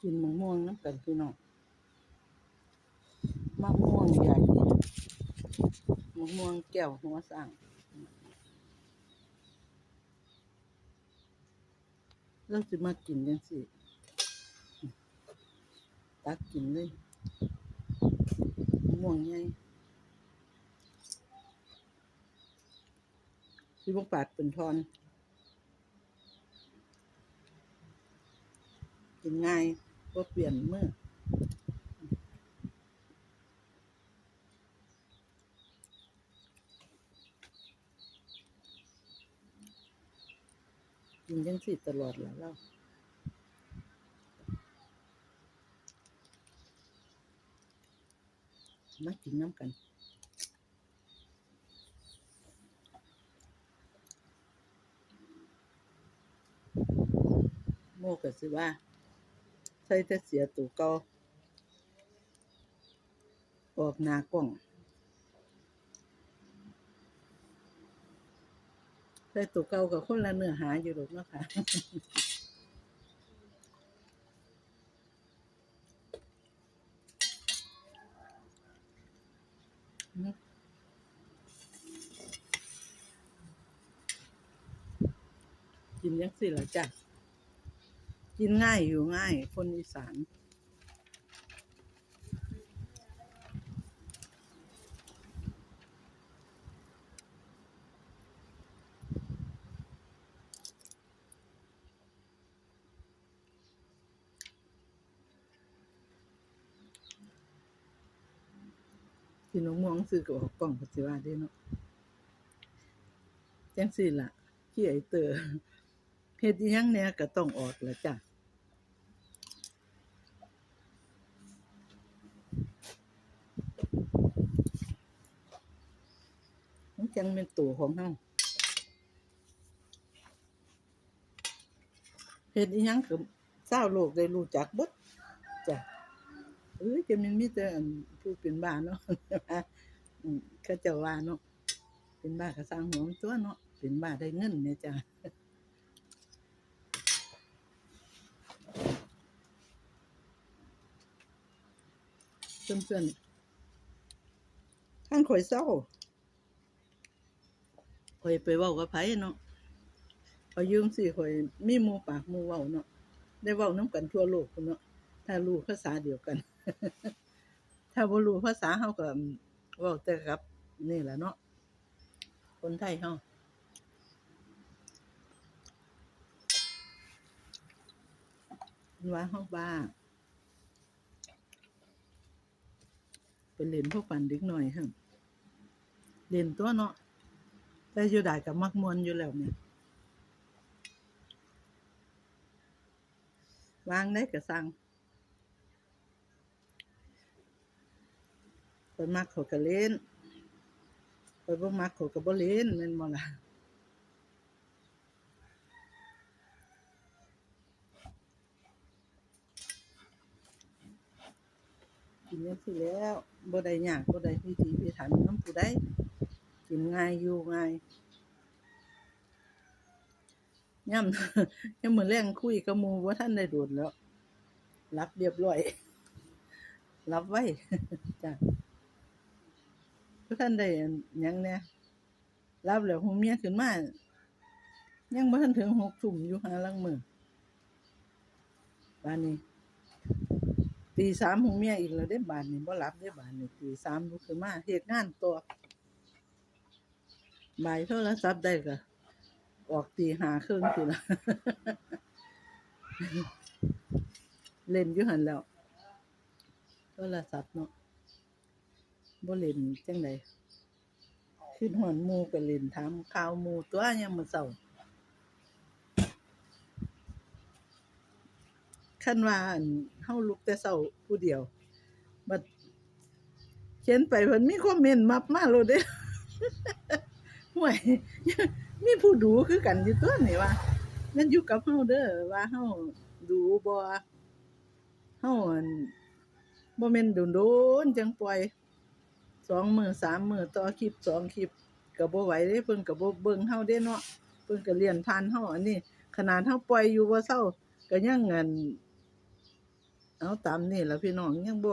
กินมะม่วงน้ำกันพี่น้องมะม่วงใหญ่มะม่วงแก้วหัวสร้างเราจะมากินจังสิตักกินเลยมะม่วงใหญ่ที่พวกปาดเป็นทอน กินง่าย ก็เปลี่ยนมือกินจังสิตลอดแหละเรามากินน้ำกันโมก็สิว่า ใส่แต่เสียตัวเก่าออกหน้ากล้องใส่ตัวเก่ากับคนละเนื้อหาอยู่หรอกเนาะค่ะกินยังสิล่ะจ้ะ กินง่ายอยู่ง่าย คนอีสานกินมะม่วงซื้อกับกกล่องปัจจุบันได้เนาะจังสิล่ะขี้ไอเตอร์เฮ็ดอิหยังเนี่ยก็ต้องออกแล้วจ้ะ จังเป็นตัวของเฮาเฮ็ดอีหยังก็เศร้าวโลกได้รู้จักบิดจ้ะเอ้ยจะมันมีแต่อันผู้เป็นบ้าเนาะอืมเขาจ้าว่าเนาะเป็นบ้าก็สร้างหัวมันตัวเนาะเป็นบ้าได้เงินเนี่ยจ้ะเพื่อนๆท่านข่อยเศร้า ข่อยไปเว้ากับไผเนาะข่อยยืมสิข่อยมีหมู่ปากหมู่เว้าเนาะได้เว้านํกันทั่วโลกพุ่นเนาะถ้ารู้ภาษาเดียวกัน ถ้าบ่รู้ภาษาเฮาก็เว้าแต่กับนี่แหละเนาะคนไทยเฮาว่าเฮาบ้าไปเล่นพวกปันเด็กหน่อยฮะเล่นตัวเนาะ แต่อยู่ได้กับมักมวนอยู่แล้วเนี่ยวางได้ก็สั่งไปมักเขาก็เล่นไปบ่มักเขาก็บ่เล่นแม่นบ่ล่ะกินจังซี่แล้วบ่ได้ยากบ่ได้พิถีพิถันนำผู้ใด กินง่ายอยู่ง่ายย่ำย่ำมื้อแลงคุยกับหมู่บ่ทันได้โดดแล้ว รับเรียบร้อย รับไว้จ้ะบ่ทันได้ยังแหน่รับแล้วหูเมียขึ้นมายังบ่ทันถึง6ทุ่มอยู่หาลังมือบานนี้ตีสามหูเมียอีกแล้วเด้บานนี้บ่หลับเด้บานนี้ตีสามลุกขึ้นมาเฮ็ดงานต่อ บ่ายโทรศัพท์ได้ก็ออกตีห้าครึ่องพุ่นล่ะเล่นอยู่หันแล้วโทรศัพท์เนาะบ่เล่นจังไดขึ้นหอนมู่ก็เล่นถามข่าวมูตัวยามมื้อเช้าคันว่านเฮาลุกแต่เช้าผู้เดียวบัดเขียนไปเพิ่นมีคอมเมนต์มับมาโลดเด้ ห่วยมีผู้ดูคือกันอยู่ตัวนี่ว่านั่นอยู่กับเฮาเด้อว่าเฮาดูบ่เฮาอั่นบ่แม่นโดนๆจังปล่อยสองมือสามมือต่อคลิปสองคลิปก็บ่ไหวเด้เพิ่นก็บ่เบิ่งเฮาเด้เนาะเพิ่นก็เลียนผ่านเฮาอันนี้ขนาดเฮาปล่อยอยู่บ่เซาก็ยังอันเอาตามนี่ล่ะพี่น้องยังบ่